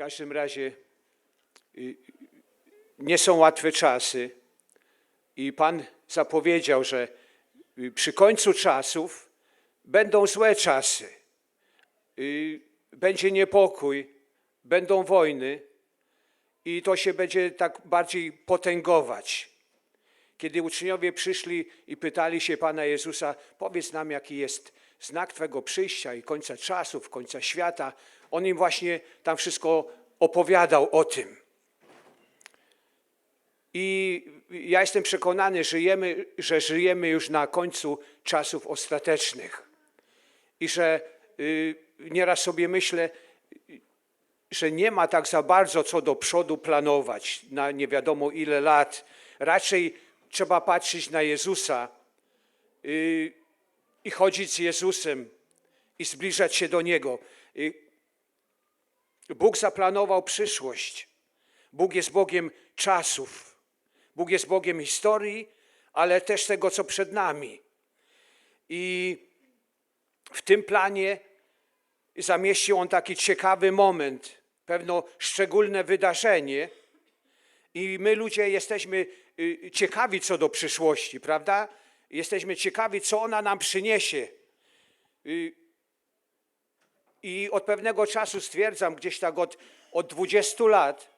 każdym razie y, nie są łatwe czasy i Pan zapowiedział, że y, przy końcu czasów będą złe czasy, y, będzie niepokój, będą wojny i to się będzie tak bardziej potęgować. Kiedy uczniowie przyszli i pytali się Pana Jezusa, powiedz nam, jaki jest znak Twego przyjścia i końca czasów, końca świata, On im właśnie tam wszystko opowiadał o tym. I ja jestem przekonany, żyjemy, że żyjemy już na końcu czasów ostatecznych. I że y, nieraz sobie myślę, że nie ma tak za bardzo co do przodu planować na nie wiadomo ile lat. Raczej trzeba patrzeć na Jezusa y, i chodzić z Jezusem i zbliżać się do Niego. Y, Bóg zaplanował przyszłość. Bóg jest Bogiem czasów. Bóg jest Bogiem historii, ale też tego, co przed nami. I w tym planie zamieścił on taki ciekawy moment, pewno szczególne wydarzenie. I my ludzie jesteśmy y, ciekawi co do przyszłości, prawda? Jesteśmy ciekawi, co ona nam przyniesie. I od pewnego czasu stwierdzam, gdzieś tak od, od 20 lat,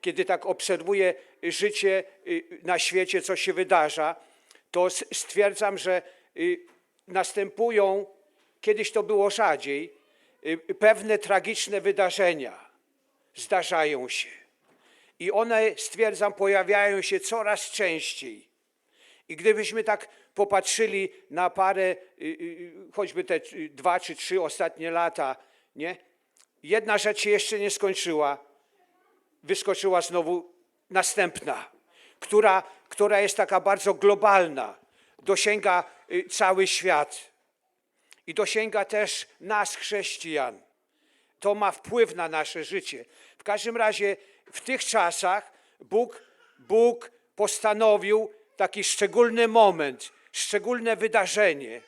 kiedy tak obserwuję życie y, na świecie, co się wydarza, to stwierdzam, że y, następują, kiedyś to było rzadziej, y, pewne tragiczne wydarzenia zdarzają się. I one, stwierdzam, pojawiają się coraz częściej. I gdybyśmy tak popatrzyli na parę, y, y, choćby te y, dwa czy trzy ostatnie lata, nie? Jedna rzecz się jeszcze nie skończyła, wyskoczyła znowu następna, która, która jest taka bardzo globalna, dosięga y, cały świat i dosięga też nas, chrześcijan. To ma wpływ na nasze życie. W każdym razie w tych czasach Bóg, Bóg postanowił taki szczególny moment, szczególne wydarzenie.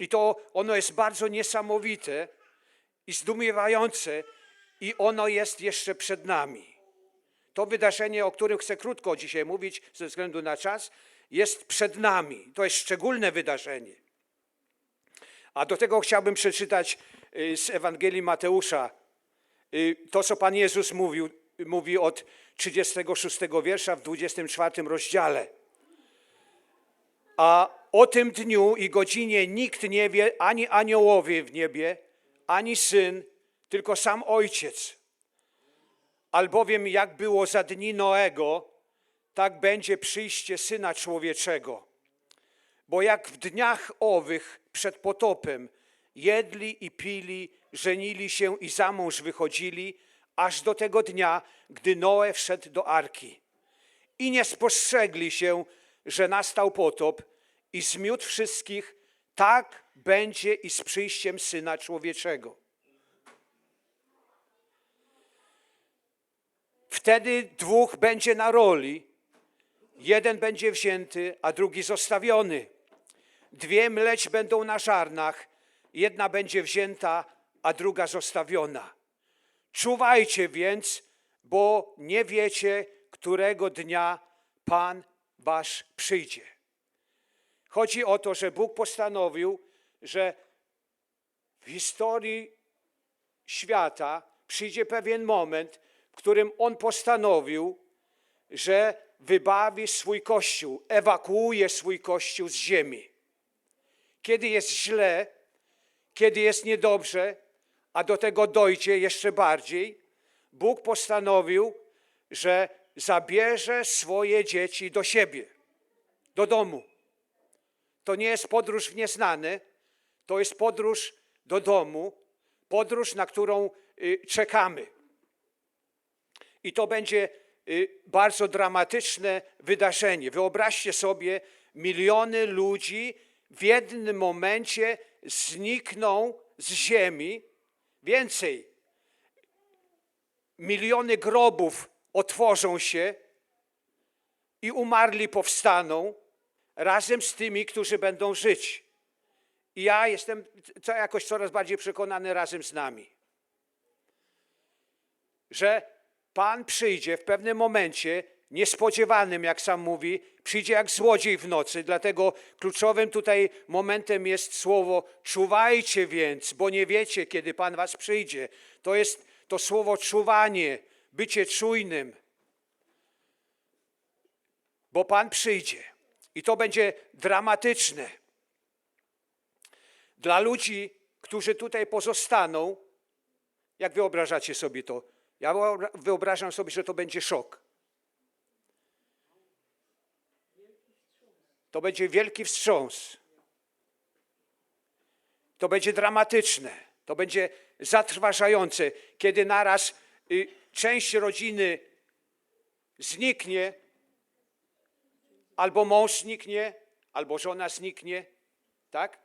I to ono jest bardzo niesamowite i zdumiewające, i ono jest jeszcze przed nami. To wydarzenie, o którym chcę krótko dzisiaj mówić ze względu na czas, jest przed nami. To jest szczególne wydarzenie. A do tego chciałbym przeczytać y, z Ewangelii Mateusza y, to, co Pan Jezus mówił, mówi od 36 wiersza w 24 rozdziale. A o tym dniu i godzinie nikt nie wie, ani aniołowie w niebie, ani syn, tylko sam ojciec. Albowiem jak było za dni Noego, tak będzie przyjście syna człowieczego. Bo jak w dniach owych przed potopem jedli i pili, żenili się i za mąż wychodzili, aż do tego dnia, gdy Noe wszedł do arki. I nie spostrzegli się, że nastał potop i zmiótł wszystkich, tak będzie i z przyjściem Syna Człowieczego. Wtedy dwóch będzie na roli, jeden będzie wzięty, a drugi zostawiony. Dwie mleć będą na żarnach, jedna będzie wzięta, a druga zostawiona. Czuwajcie więc, bo nie wiecie, którego dnia Pan wasz przyjdzie. Chodzi o to, że Bóg postanowił, że w historii świata przyjdzie pewien moment, w którym On postanowił, że wybawi swój kościół, ewakuuje swój kościół z ziemi. Kiedy jest źle, kiedy jest niedobrze, a do tego dojdzie jeszcze bardziej, Bóg postanowił, że zabierze swoje dzieci do siebie, do domu. To nie jest podróż w nieznane, to jest podróż do domu, podróż, na którą y, czekamy. I to będzie y, bardzo dramatyczne wydarzenie. Wyobraźcie sobie, miliony ludzi w jednym momencie znikną z ziemi. Więcej, miliony grobów otworzą się i umarli powstaną razem z tymi, którzy będą żyć. I ja jestem jakoś coraz bardziej przekonany razem z nami. że Pan przyjdzie w pewnym momencie, niespodziewanym, jak sam mówi, przyjdzie jak złodziej w nocy. Dlatego kluczowym tutaj momentem jest słowo czuwajcie więc, bo nie wiecie, kiedy Pan was przyjdzie. To jest to słowo czuwanie, bycie czujnym, bo Pan przyjdzie. I to będzie dramatyczne. Dla ludzi, którzy tutaj pozostaną, jak wyobrażacie sobie to? Ja wyobra- wyobrażam sobie, że to będzie szok. To będzie wielki wstrząs. To będzie dramatyczne. To będzie zatrważające, kiedy naraz y, część rodziny zniknie, albo mąż zniknie, albo żona zniknie, tak?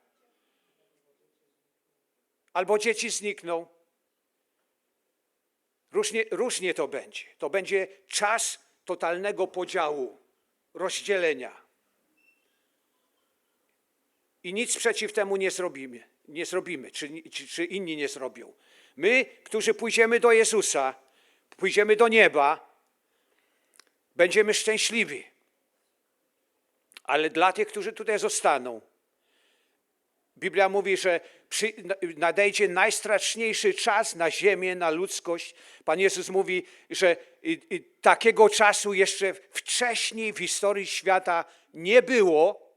Albo dzieci znikną. Różnie, różnie to będzie. To będzie czas totalnego podziału, rozdzielenia. I nic przeciw temu nie zrobimy, nie zrobimy, czy, czy, czy inni nie zrobią. My, którzy pójdziemy do Jezusa, pójdziemy do nieba, będziemy szczęśliwi. Ale dla tych, którzy tutaj zostaną, Biblia mówi, że przy, nadejdzie najstraszniejszy czas na ziemię, na ludzkość. Pan Jezus mówi, że i, i, takiego czasu jeszcze wcześniej w historii świata nie było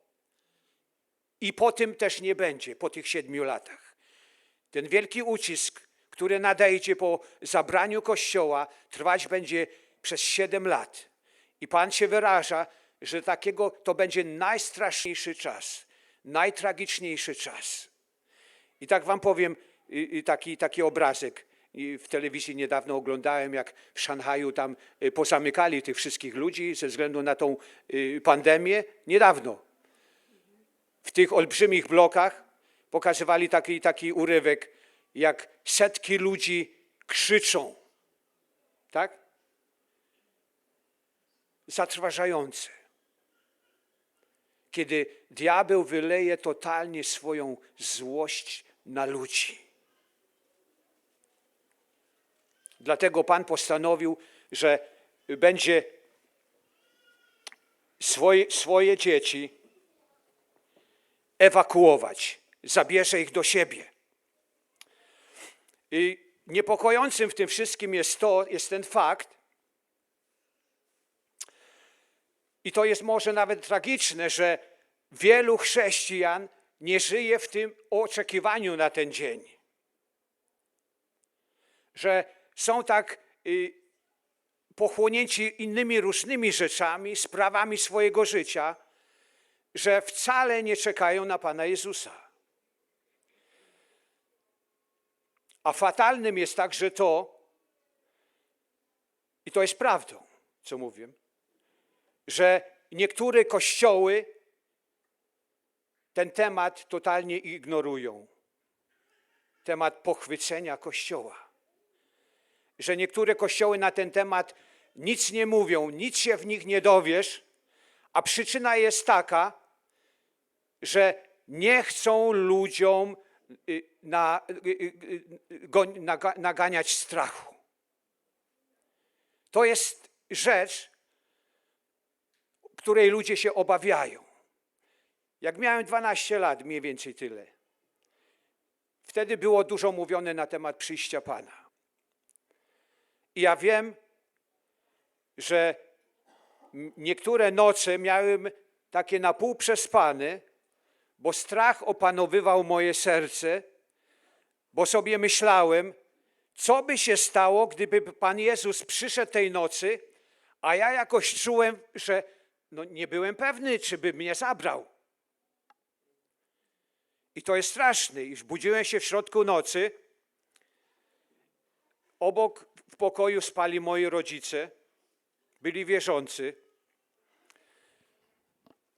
i po tym też nie będzie, po tych siedmiu latach. Ten wielki ucisk, który nadejdzie po zabraniu Kościoła, trwać będzie przez siedem lat. I Pan się wyraża, że takiego to będzie najstraszniejszy czas najtragiczniejszy czas. I tak wam powiem taki, taki obrazek. W telewizji niedawno oglądałem, jak w Szanghaju tam y, pozamykali tych wszystkich ludzi ze względu na tą y, pandemię. Niedawno. W tych olbrzymich blokach pokazywali taki, taki urywek, jak setki ludzi krzyczą. Tak? Zatrważające kiedy diabeł wyleje totalnie swoją złość na ludzi. Dlatego Pan postanowił, że będzie swoje, swoje dzieci ewakuować, zabierze ich do siebie. I niepokojącym w tym wszystkim jest to, jest ten fakt, I to jest może nawet tragiczne, że wielu chrześcijan nie żyje w tym oczekiwaniu na ten dzień. Że są tak y, pochłonięci innymi różnymi rzeczami, sprawami swojego życia, że wcale nie czekają na Pana Jezusa. A fatalnym jest także to, i to jest prawdą, co mówię, że niektóre kościoły ten temat totalnie ignorują. Temat pochwycenia kościoła. Że niektóre kościoły na ten temat nic nie mówią, nic się w nich nie dowiesz, a przyczyna jest taka, że nie chcą ludziom na, y, y, naganiać strachu. To jest rzecz, której ludzie się obawiają. Jak miałem 12 lat, mniej więcej tyle, wtedy było dużo mówione na temat przyjścia Pana. I ja wiem, że niektóre noce miałem takie na pół przespane, bo strach opanowywał moje serce, bo sobie myślałem, co by się stało, gdyby Pan Jezus przyszedł tej nocy, a ja jakoś czułem, że no nie byłem pewny, czy by mnie zabrał. I to jest straszne. Już budziłem się w środku nocy. Obok w pokoju spali moi rodzice. Byli wierzący.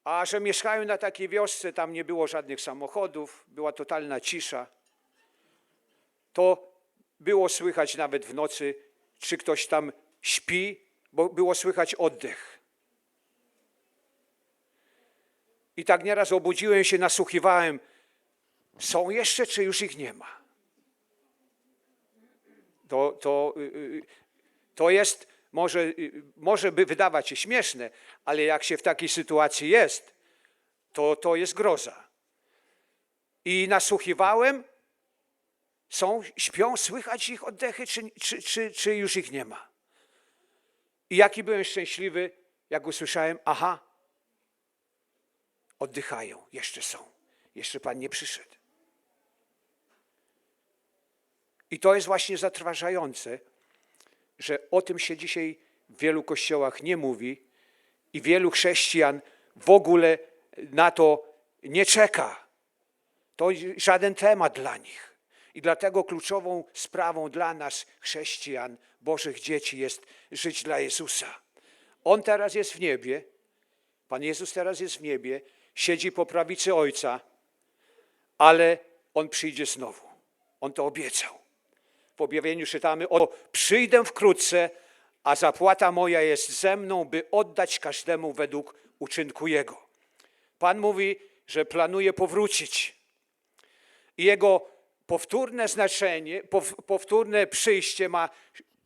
A że mieszkają na takiej wiosce, tam nie było żadnych samochodów, była totalna cisza, to było słychać nawet w nocy, czy ktoś tam śpi, bo było słychać oddech. I tak nieraz obudziłem się, nasłuchiwałem, są jeszcze, czy już ich nie ma? To, to y, y, To jest, może, y, może by wydawać się śmieszne, ale jak się w takiej sytuacji jest, to to jest groza. I nasłuchiwałem, są, śpią, słychać ich oddechy, czy, czy, czy, czy już ich nie ma. I jaki byłem szczęśliwy, jak usłyszałem, aha, oddychają, jeszcze są, jeszcze Pan nie przyszedł. I to jest właśnie zatrważające, że o tym się dzisiaj w wielu kościołach nie mówi i wielu chrześcijan w ogóle na to nie czeka. To żaden temat dla nich. I dlatego kluczową sprawą dla nas, chrześcijan, Bożych dzieci, jest żyć dla Jezusa. On teraz jest w niebie, Pan Jezus teraz jest w niebie, siedzi po prawicy Ojca, ale On przyjdzie znowu. On to obiecał. W objawieniu czytamy, o przyjdę wkrótce, a zapłata moja jest ze mną, by oddać każdemu według uczynku Jego. Pan mówi, że planuje powrócić. I Jego powtórne znaczenie, pow- powtórne przyjście ma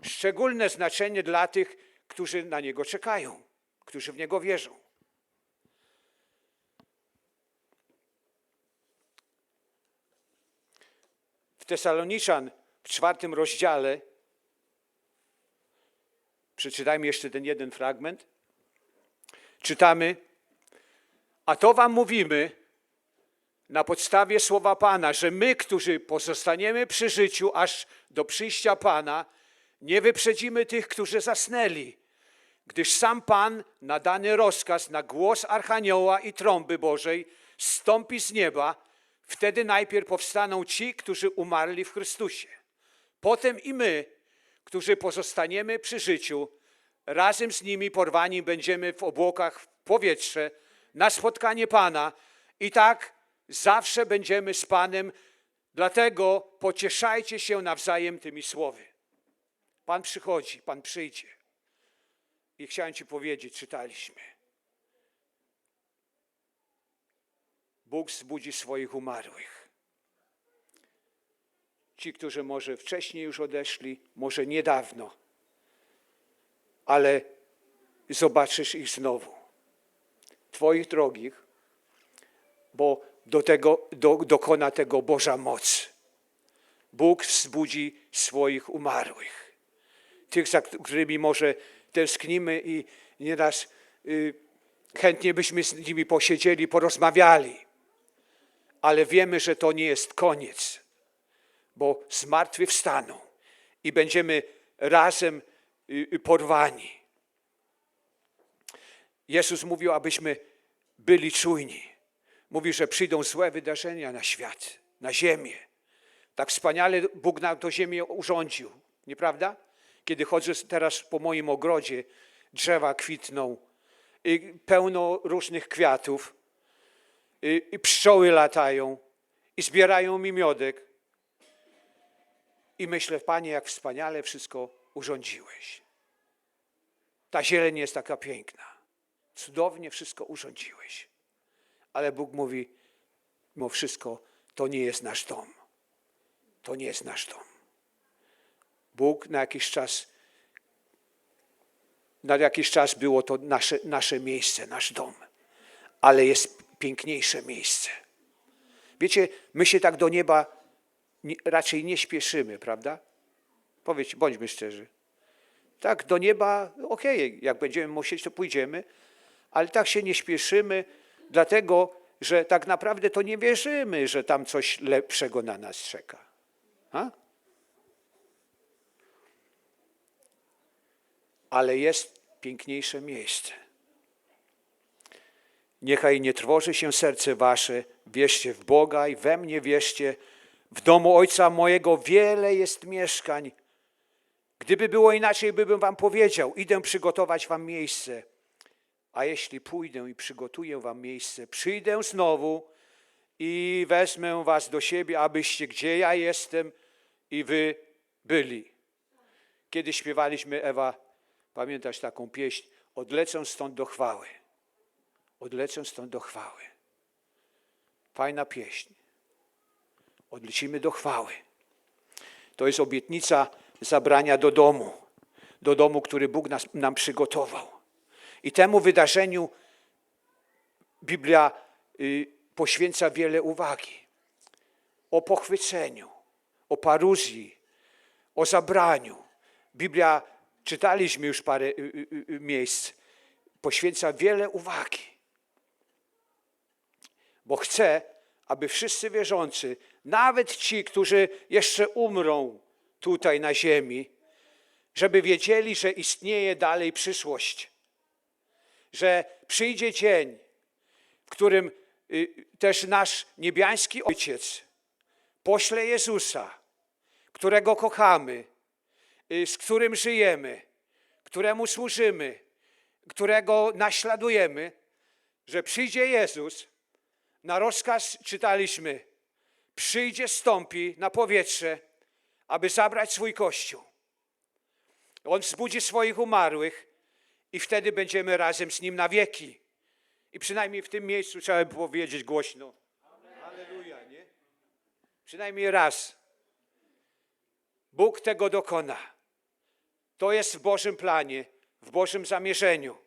szczególne znaczenie dla tych, którzy na Niego czekają, którzy w Niego wierzą. W Tesaloniczan czwartym rozdziale, przeczytajmy jeszcze ten jeden fragment, czytamy, a to wam mówimy na podstawie słowa Pana, że my, którzy pozostaniemy przy życiu aż do przyjścia Pana, nie wyprzedzimy tych, którzy zasnęli, gdyż sam Pan na dany rozkaz, na głos Archanioła i trąby Bożej stąpi z nieba, wtedy najpierw powstaną ci, którzy umarli w Chrystusie. Potem i my, którzy pozostaniemy przy życiu, razem z nimi porwani będziemy w obłokach w powietrze na spotkanie Pana i tak zawsze będziemy z Panem, dlatego pocieszajcie się nawzajem tymi słowy. Pan przychodzi, Pan przyjdzie. I chciałem Ci powiedzieć, czytaliśmy. Bóg zbudzi swoich umarłych. Ci, którzy może wcześniej już odeszli, może niedawno, ale zobaczysz ich znowu. Twoich drogich, bo do tego, do, dokona tego Boża moc. Bóg wzbudzi swoich umarłych. Tych, za którymi może tęsknimy i nieraz y, chętnie byśmy z nimi posiedzieli, porozmawiali. Ale wiemy, że to nie jest koniec, bo zmartwychwstaną i będziemy razem y, y, porwani. Jezus mówił, abyśmy byli czujni. Mówi, że przyjdą złe wydarzenia na świat, na ziemię. Tak wspaniale Bóg nam to ziemię urządził, nieprawda? Kiedy chodzę teraz po moim ogrodzie, drzewa kwitną, i pełno różnych kwiatów, pszczoły latają i zbierają mi miodek. I myślę, Panie, jak wspaniale wszystko urządziłeś. Ta zieleń jest taka piękna. Cudownie wszystko urządziłeś. Ale Bóg mówi, mimo wszystko, to nie jest nasz dom. To nie jest nasz dom. Bóg na jakiś czas, na jakiś czas było to nasze, nasze miejsce, nasz dom. Ale jest piękniejsze miejsce. Wiecie, my się tak do nieba raczej nie śpieszymy, prawda? Powiedz, bądźmy szczerzy. Tak, do nieba, okej, jak będziemy musieć, to pójdziemy, ale tak się nie śpieszymy, dlatego że tak naprawdę to nie wierzymy, że tam coś lepszego na nas czeka. A? Ale jest piękniejsze miejsce. Niechaj nie trwoży się serce wasze, wierzcie w Boga i we mnie wierzcie. W domu Ojca mojego wiele jest mieszkań. Gdyby było inaczej, bym wam powiedział, idę przygotować wam miejsce. A jeśli pójdę i przygotuję wam miejsce, przyjdę znowu i wezmę was do siebie, abyście gdzie ja jestem i wy byli. Kiedy śpiewaliśmy, Ewa, pamiętasz taką pieśń? Odlecę stąd do chwały. Odlecę stąd do chwały. Fajna pieśń. Odlecimy do chwały. To jest obietnica zabrania do domu. do domu, który Bóg nas, nam przygotował. I temu wydarzeniu Biblia y, poświęca wiele uwagi. O pochwyceniu, o paruzji, o zabraniu. Biblia, czytaliśmy już parę y, y, y, miejsc, poświęca wiele uwagi. Bo chce, aby wszyscy wierzący, nawet ci, którzy jeszcze umrą tutaj na ziemi, żeby wiedzieli, że istnieje dalej przyszłość, że przyjdzie dzień, w którym y, też nasz niebiański Ojciec pośle Jezusa, którego kochamy, y, z którym żyjemy, któremu służymy, którego naśladujemy, że przyjdzie Jezus, na rozkaz czytaliśmy, przyjdzie, stąpi na powietrze, aby zabrać swój Kościół. On wzbudzi swoich umarłych i wtedy będziemy razem z Nim na wieki. I przynajmniej w tym miejscu trzeba by powiedzieć głośno. Halleluja, nie? Przynajmniej raz. Bóg tego dokona. To jest w Bożym planie, w Bożym zamierzeniu.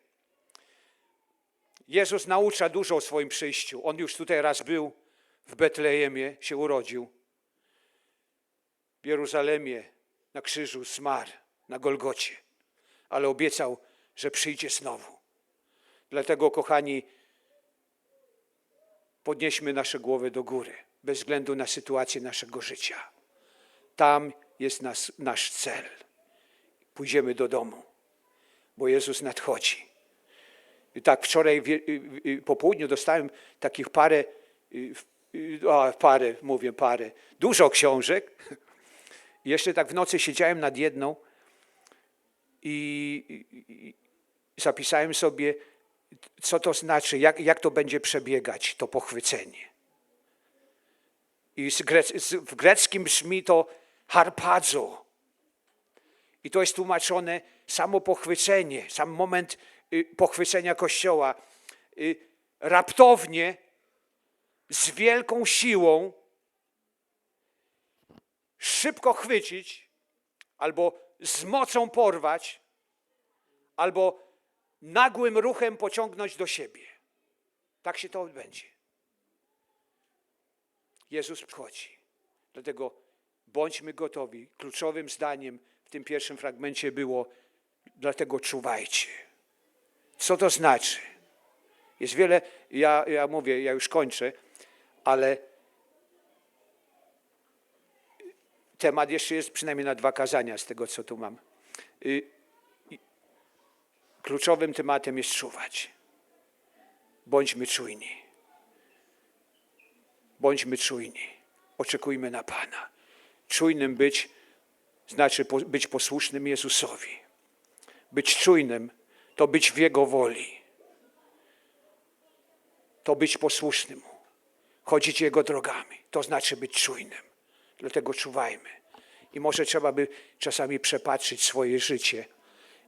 Jezus naucza dużo o swoim przyjściu. On już tutaj raz był, w Betlejemie się urodził. W Jeruzalemie na krzyżu zmarł, na Golgocie, ale obiecał, że przyjdzie znowu. Dlatego, kochani, podnieśmy nasze głowy do góry, bez względu na sytuację naszego życia. Tam jest nas, nasz cel. Pójdziemy do domu, bo Jezus nadchodzi. Tak wczoraj y- y- po południu dostałem takich parę, y, y, o, parę, mówię parę, dużo książek. Jeszcze tak w nocy siedziałem nad jedną i, zapisałem sobie, co to znaczy, jak, jak to będzie przebiegać, to pochwycenie. I w greckim brzmi to harpazo. I to jest tłumaczone samo pochwycenie, sam moment y, pochwycenia Kościoła. Y, raptownie, z wielką siłą, szybko chwycić, albo z mocą porwać, albo nagłym ruchem pociągnąć do siebie. Tak się to odbędzie. Jezus przychodzi. Dlatego bądźmy gotowi. Kluczowym zdaniem w tym pierwszym fragmencie było, dlatego czuwajcie. Co to znaczy? Jest wiele, ja, ja mówię, ja już kończę, ale temat jeszcze jest przynajmniej na dwa kazania z tego, co tu mam. Y, Kluczowym tematem jest czuwać. Bądźmy czujni. Bądźmy czujni. Oczekujmy na Pana. Czujnym być znaczy być posłusznym Jezusowi. Być czujnym to być w Jego woli. To być posłusznym Mu. Chodzić Jego drogami. To znaczy być czujnym. Dlatego czuwajmy. I może trzeba by czasami przepatrzyć swoje życie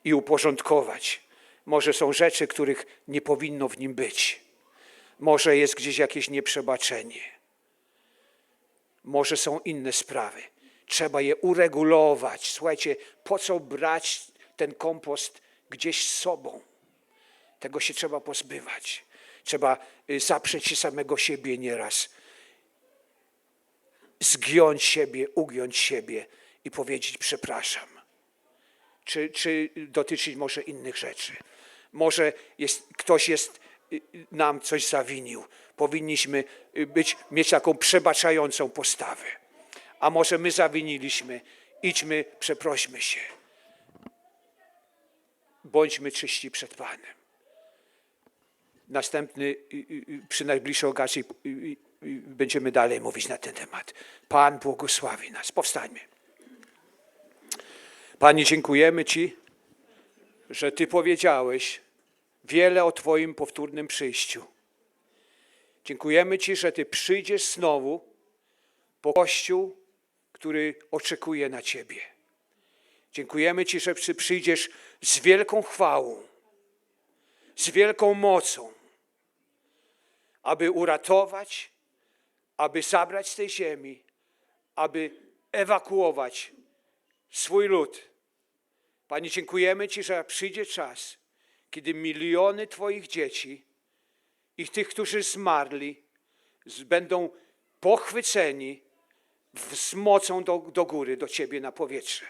i uporządkować. Może są rzeczy, których nie powinno w nim być. Może jest gdzieś jakieś nieprzebaczenie. Może są inne sprawy. Trzeba je uregulować. Słuchajcie, po co brać ten kompost gdzieś z sobą? Tego się trzeba pozbywać. Trzeba y, zaprzeć się samego siebie nieraz. Zgiąć siebie, ugiąć siebie i powiedzieć przepraszam. Czy, czy dotyczyć może innych rzeczy. Może jest, ktoś jest, y, y, nam coś zawinił. Powinniśmy być, mieć taką przebaczającą postawę. A może my zawiniliśmy. Idźmy, przeprośmy się. Bądźmy czyści przed Panem. Następny, y, y, y, przy najbliższej okazji będziemy dalej mówić na ten temat. Pan błogosławi nas. Powstańmy. Panie, dziękujemy Ci, że Ty powiedziałeś wiele o Twoim powtórnym przyjściu. Dziękujemy Ci, że Ty przyjdziesz znowu po Kościół, który oczekuje na Ciebie. Dziękujemy Ci, że przyjdziesz z wielką chwałą, z wielką mocą, aby uratować, aby zabrać z tej ziemi, aby ewakuować swój lud Panie, dziękujemy Ci, że przyjdzie czas, kiedy miliony Twoich dzieci i tych, którzy zmarli, będą pochwyceni z mocą do, do góry, do Ciebie na powietrze.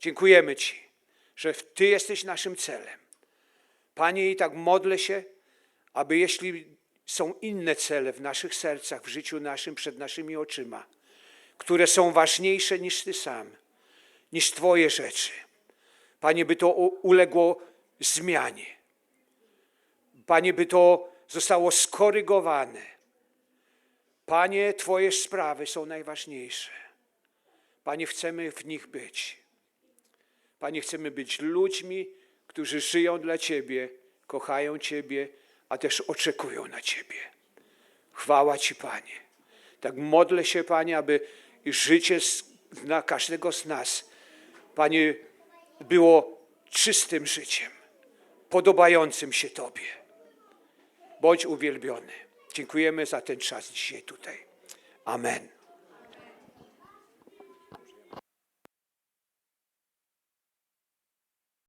Dziękujemy Ci, że Ty jesteś naszym celem. Panie, i tak modlę się, aby jeśli są inne cele w naszych sercach, w życiu naszym, przed naszymi oczyma, które są ważniejsze niż Ty sam, niż Twoje rzeczy, Panie, by to uległo zmianie. Panie, by to zostało skorygowane. Panie, Twoje sprawy są najważniejsze. Panie, chcemy w nich być. Panie, chcemy być ludźmi, którzy żyją dla Ciebie, kochają Ciebie, a też oczekują na Ciebie. Chwała Ci, Panie. Tak modlę się, Panie, aby życie dla każdego z nas, Panie, było czystym życiem, podobającym się Tobie. Bądź uwielbiony. Dziękujemy za ten czas dzisiaj tutaj. Amen.